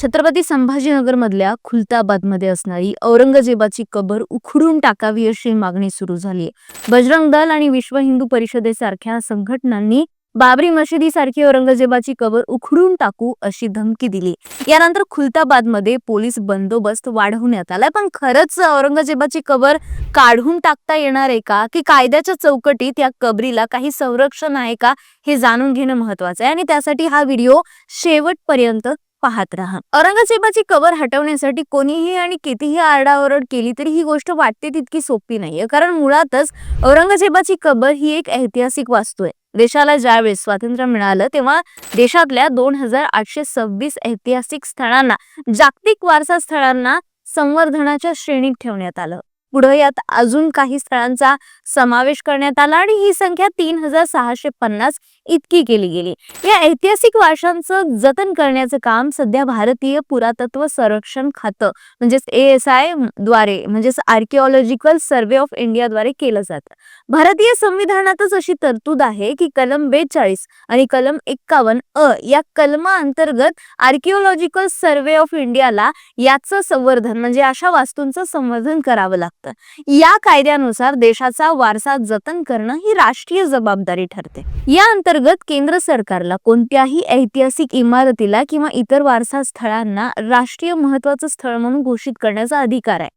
छत्रपती संभाजीनगर मधल्या खुलताबादमध्ये असणारी औरंगजेबाची कबर उखडून टाकावी अशी मागणी सुरू झाली बजरंग दल आणि विश्व हिंदू परिषदेसारख्या संघटनांनी बाबरी मशिदी सारखी औरंगजेबाची कबर उखडून टाकू अशी धमकी दिली. यानंतर खुलताबादमध्ये पोलीस बंदोबस्त वाढवण्यात आलाय. पण खरंच औरंगजेबाची कबर काढून टाकता येणार आहे का? की कायद्याच्या चौकटीत या कबरीला काही संरक्षण आहे का? हे जाणून घेणं महत्वाचं आहे. आणि त्यासाठी हा व्हिडिओ शेवटपर्यंत पाहत राहा. औरंगजेबाची कबर हटवण्यासाठी कोणीही आणि कितीही आरडाओरड केली तरी ही गोष्ट वाटते तितकी सोपी नाहीये. कारण मुळातच औरंगजेबाची कबर ही एक ऐतिहासिक वास्तू आहे. देशाला ज्यावेळेस स्वातंत्र्य मिळालं तेव्हा देशातल्या दोन हजार आठशे सव्वीस ऐतिहासिक स्थळांना जागतिक वारसा स्थळांना संवर्धनाच्या श्रेणीत ठेवण्यात आलं. पुढे यात अजून काही स्थळांचा समावेश करण्यात आला आणि ही संख्या तीन हजार सहाशे पन्नास इतकी केली गेली. या ऐतिहासिक वारशांचं जतन करण्याचं काम सध्या भारतीय पुरातत्व संरक्षण खातं म्हणजेच ए एस आयद्वारे म्हणजेच आर्किओलॉजिकल सर्वे ऑफ इंडिया द्वारे केलं जातं. भारतीय संविधानातच अशी तरतूद आहे की कलम बेचाळीस आणि कलम एक्कावन्न अ या कलमा अंतर्गत आर्किओलॉजिकल सर्वे ऑफ इंडियाला याचं संवर्धन म्हणजे अशा वास्तूंचं संवर्धन करावं लागतं. या कायद्यानुसार देशाचा वारसा जतन करणं ही राष्ट्रीय जबाबदारी ठरते. या अंतर्गत केंद्र सरकारला कोणत्याही ऐतिहासिक इमारतीला किंवा इतर वारसा स्थळांना राष्ट्रीय महत्वाचं स्थळ म्हणून घोषित करण्याचा अधिकार आहे.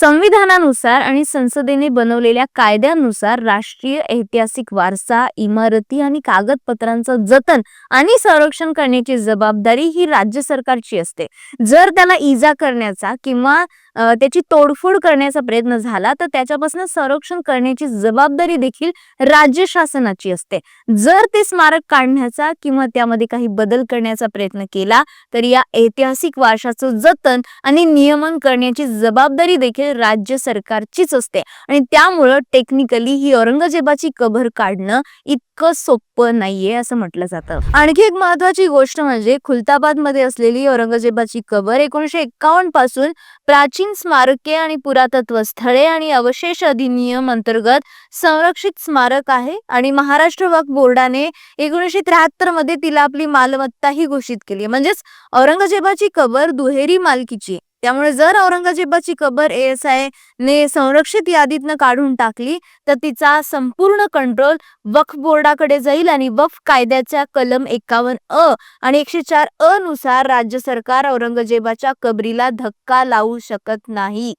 संविधानानुसार आणि संसदेने बनवलेल्या कायद्यानुसार राष्ट्रीय ऐतिहासिक वारसा इमारती आणि कागदपत्रांचं जतन आणि संरक्षण करण्याची जबाबदारी ही राज्य सरकारची असते. जर त्याला इजा करण्याचा किंवा त्याची तोडफोड करण्याचा प्रयत्न झाला तर त्याच्यापासून संरक्षण करण्याची जबाबदारी देखील राज्य शासनाची असते. जर ते स्मारक काढण्याचा किंवा त्यामध्ये काही बदल करण्याचा प्रयत्न केला तर या ऐतिहासिक वारशाचं जतन आणि नियमन करण्याची जबाबदारी देखील राज्य सरकारचीच असते. आणि त्यामुळं टेक्निकली ही औरंगजेबाची कबर काढणं इतकं सोपं नाहीये असं म्हटलं जातं. आणखी एक महत्वाची गोष्ट म्हणजे खुलताबादमध्ये असलेली औरंगजेबाची कबर एकोणीशे एक्कावन्नपासून प्राचीन स्मारके आणि पुरातत्व स्थळे आणि अवशेष अधिनियम अंतर्गत संरक्षित स्मारक आहे आणि महाराष्ट्र वक्फ बोर्डाने एकोणीसशे त्र्याहत्तरमध्ये तिला आपली मालमत्ता ही घोषित केली म्हणजेच औरंगजेबाची कबर दुहेरी मालकीची. त्यामुळे जर औरंगजेबाची कबर एस आय ने संरक्षित यादीतनं काढून टाकली तर तिचा संपूर्ण कंट्रोल वक्फ बोर्डाकडे जाईल आणि वक्फ कायद्याच्या कलम एकावन्न अ आणि एकशे चार अ नुसार राज्य सरकार औरंगजेबाच्या कबरीला धक्का लावू शकत नाही.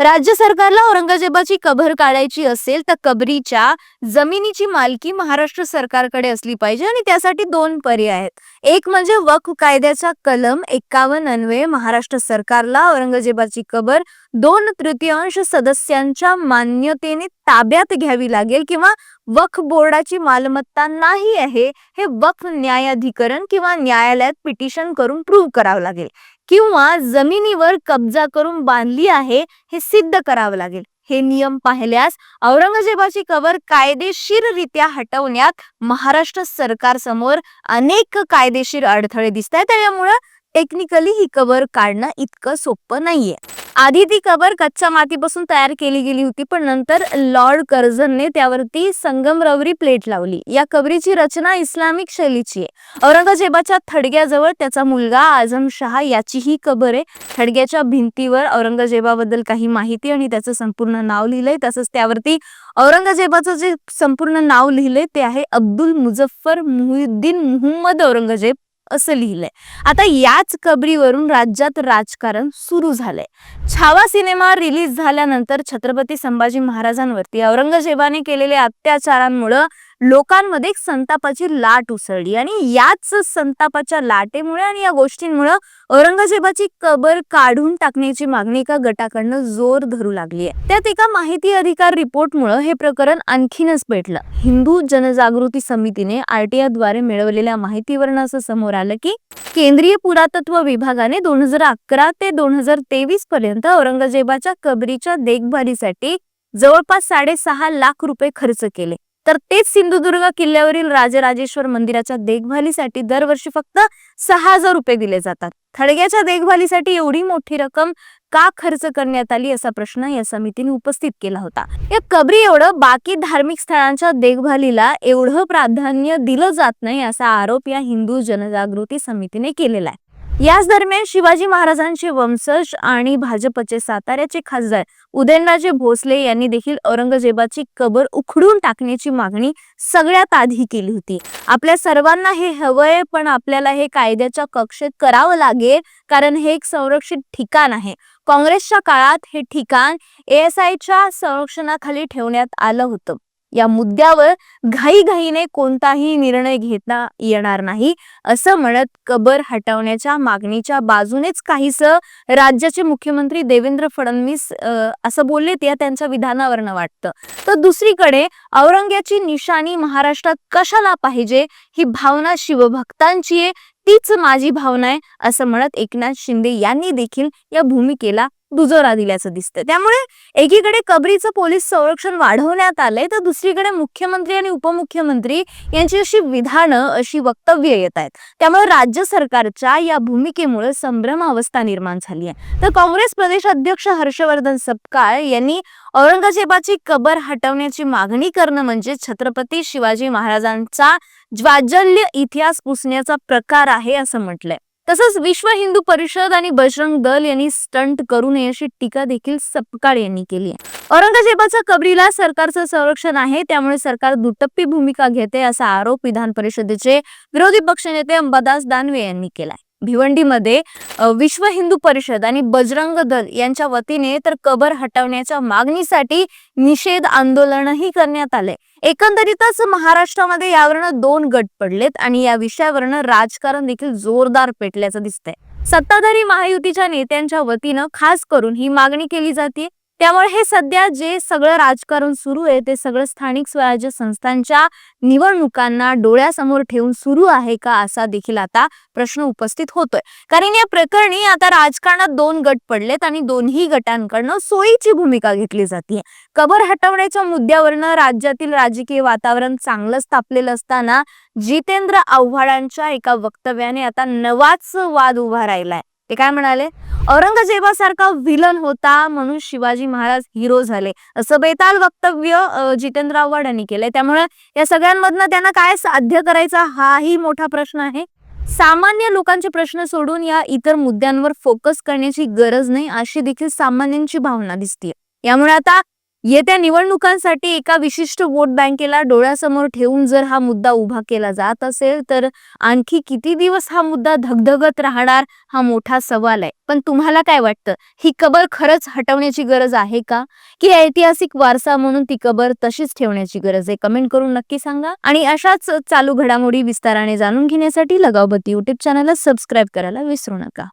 राज्य सरकारला औरंगजेबाची कबर काढायची असेल तर कबरीच्या जमिनीची मालकी महाराष्ट्र सरकारकडे असली पाहिजे आणि त्यासाठी दोन पर्याय आहेत. एक म्हणजे वक्फ कायद्याचा कलम एकावन्न अन्वये महाराष्ट्र सरकारला औरंगजेबाची कबर दोन तृतीयांश सदस्यांच्या मान्यतेने ताब्यात घ्यावी लागेल किंवा वक्फ बोर्डाची मालमत्ता नाही आहे हे वक्फ न्यायाधिकरण किंवा न्यायालयात पिटिशन करून प्रूव्ह करावं लागेल. किंवा जमिनीवर कब्जा करून बांधली आहे हे सिद्ध करावं लागेल. हे नियम पाहिल्यास औरंगजेबाची कबर कायदेशीररित्या हटवण्यात महाराष्ट्र सरकार समोर अनेक कायदेशीर अडथळे दिसत आहेत त्यामुळं टेक्निकली ही कबर काढणं इतकं सोपं नाहीये. आधी ती कबर कच्च्या मातीपासून तयार केली गेली होती पण नंतर लॉर्ड कर्झनने त्यावरती संगमरवरी प्लेट लावली. या कबरीची रचना इस्लामिक शैलीची आहे. औरंगजेबाच्या थडग्याजवळ त्याचा मुलगा आझम शहा याची ही कबर आहे. थडग्याच्या भिंतीवर औरंगजेबाबद्दल काही माहिती आणि त्याचं संपूर्ण नाव लिहिलंय. तसंच त्यावरती औरंगजेबाचं जे संपूर्ण नाव लिहिलंय ते आहे अब्दुल मुझफ्फर मुहिद्दीन मुहम्मद औरंगजेब. असं लिहिलंय. आता याच कबरीवरून राज्यात राजकारण सुरू झालंय. छावा सिनेमा रिलीज झाल्यानंतर छत्रपती संभाजी महाराजांवरती औरंगजेबाने केलेल्या अत्याचारांमुळं लोकांमध्ये एक संतापाची लाट उसळली आणि याच संतापाच्या लाटेमुळे आणि या गोष्टींमुळे औरंगजेबाची कबर काढून टाकण्याची मागणी एका गटाकडनं जोर धरू लागली आहे. त्यात एका माहिती अधिकार रिपोर्टमुळे हे प्रकरण आणखीनच पेटलं. हिंदू जनजागृती समितीने आरटीआयद्वारे मिळवलेल्या माहितीवरनं असं समोर आलं की केंद्रीय पुरातत्व विभागाने दोन हजार अकरा ते दोन हजार तेवीस पर्यंत औरंगजेबाच्या कबरीच्या देखभालीसाठी जवळपास साडेसहा लाख रुपये खर्च केले. तर तेच सिंधुदुर्ग किल्ल्यावरील राजराजेश्वर मंदिराच्या देखभालीसाठी दरवर्षी फक्त सहा हजार रुपये दिले जातात. थडग्याच्या देखभालीसाठी एवढी मोठी रक्कम का खर्च करण्यात आली असा प्रश्न या समितीने उपस्थित केला होता. या कबरी एवढं बाकी धार्मिक स्थळांच्या देखभालीला एवढं प्राधान्य दिलं जात नाही असा आरोप या हिंदू जनजागृती समितीने केलेला आहे. याच दरम्यान शिवाजी महाराजांचे वंशज आणि भाजपचे साताऱ्याचे खासदार उदयनराजे भोसले यांनी देखील औरंगजेबाची कबर उखडून टाकण्याची मागणी सगळ्यात आधी केली होती. आपल्या सर्वांना हे हवंय पण आपल्याला हे कायद्याच्या कक्षेत करावं लागेल कारण हे एक संरक्षित ठिकाण आहे. काँग्रेसच्या काळात हे ठिकाण एएसआयच्या संरक्षणाखाली ठेवण्यात आलं होतं. या मुद्द्यावर घाईघाईने कोणताही निर्णय घेता येणार नाही असं म्हणत कबर हटवण्याच्या मागणीच्या बाजूनेच काहीस राज्याचे मुख्यमंत्री देवेंद्र फडणवीस असं बोलले ते त्यांच्या विधानावरनं वाटतं. तर दुसरीकडे औरंग्याची निशाणी महाराष्ट्रात कशाला पाहिजे ही भावना शिवभक्तांची आहे तीच माझी भावना आहे असं म्हणत एकनाथ शिंदे यांनी देखील या भूमिकेला दुजोरा दिल्याचं दिसतं त्यामुळे एकीकडे कबरीचं पोलीस संरक्षण वाढवण्यात आलंय तर दुसरीकडे मुख्यमंत्री आणि उपमुख्यमंत्री यांची अशी विधानं अशी वक्तव्य येत आहेत. त्यामुळे राज्य सरकारच्या या भूमिकेमुळे संभ्रम अवस्था निर्माण झाली आहे. तर काँग्रेस प्रदेश अध्यक्ष हर्षवर्धन सपकाळ यांनी औरंगजेबाची कबर हटवण्याची मागणी करणं म्हणजे छत्रपती शिवाजी महाराजांचा ज्वाजल्य इतिहास पुसण्याचा प्रकार आहे असं म्हटलंय. तसंच विश्व हिंदू परिषद आणि बजरंग दल यांनी स्टंट करू नये अशी टीका देखील सपकाळ यांनी केली आहे. औरंगजेबाच्या कबरीला सरकारचं संरक्षण आहे त्यामुळे सरकार दुटप्पी भूमिका घेते असा आरोप विधान परिषदेचे विरोधी पक्षनेते अंबादास दानवे यांनी केलाय. भिवंडीमध्ये विश्व हिंदू परिषद आणि बजरंग दल यांच्या वतीने तर कबर हटवण्याच्या मागणीसाठी निषेध आंदोलनही करण्यात आले. एकंदरीतच महाराष्ट्रामध्ये यावरनं दोन गट पडलेत आणि या विषयावरनं राजकारण देखील जोरदार पेटल्याचं दिसतंय. सत्ताधारी महायुतीच्या नेत्यांच्या वतीनं खास करून ही मागणी केली जाते त्यामुळे हे सध्या जे सगळं राजकारण सुरू आहे ते सगळं स्थानिक स्वराज्य संस्थांच्या निवडणुकांना डोळ्यासमोर ठेवून सुरू आहे का असा देखील आता प्रश्न उपस्थित होतोय. कारण या प्रकरणी आता राजकारणात दोन गट पडलेत आणि दोन्ही गटांकडनं सोयीची भूमिका घेतली जाते कबर हटवण्याच्या मुद्द्यावरनं राज्यातील राजकीय वातावरण चांगलंच तापलेलं असताना जितेंद्र आव्हाडांच्या एका वक्तव्याने आता नवाच वाद उभा राहिलाय. ते काय म्हणाले? औरंगजेबासारखा विलन होता म्हणून शिवाजी महाराज हिरो झाले. असं बेताल वक्तव्य जितेंद्र आव्हाड यांनी केलंय. त्यामुळे या सगळ्यांमधनं त्यांना काय साध्य करायचा हाही मोठा प्रश्न आहे. सामान्य लोकांचे प्रश्न सोडून या इतर मुद्द्यांवर फोकस करण्याची गरज नाही अशी देखील सामान्यांची भावना दिसते यामुळे आता येत्या निवडणुकांसाठी एका विशिष्ट वोट बँकेला डोळ्यासमोर ठेवून जर हा मुद्दा उभा केला जात असेल तर आणखी किती दिवस हा मुद्दा धगधगत राहणार हा मोठा सवाल आहे. पण तुम्हाला काय वाटतं? ही कबर खरंच हटवण्याची गरज आहे का? की ऐतिहासिक वारसा म्हणून ती कबर तशीच ठेवण्याची गरज आहे? कमेंट करून नक्की सांगा. आणि अशाच चालू घडामोडी विस्ताराने जाणून घेण्यासाठी लगावबत्ती युट्यूब चॅनलला सबस्क्राईब करायला विसरू नका.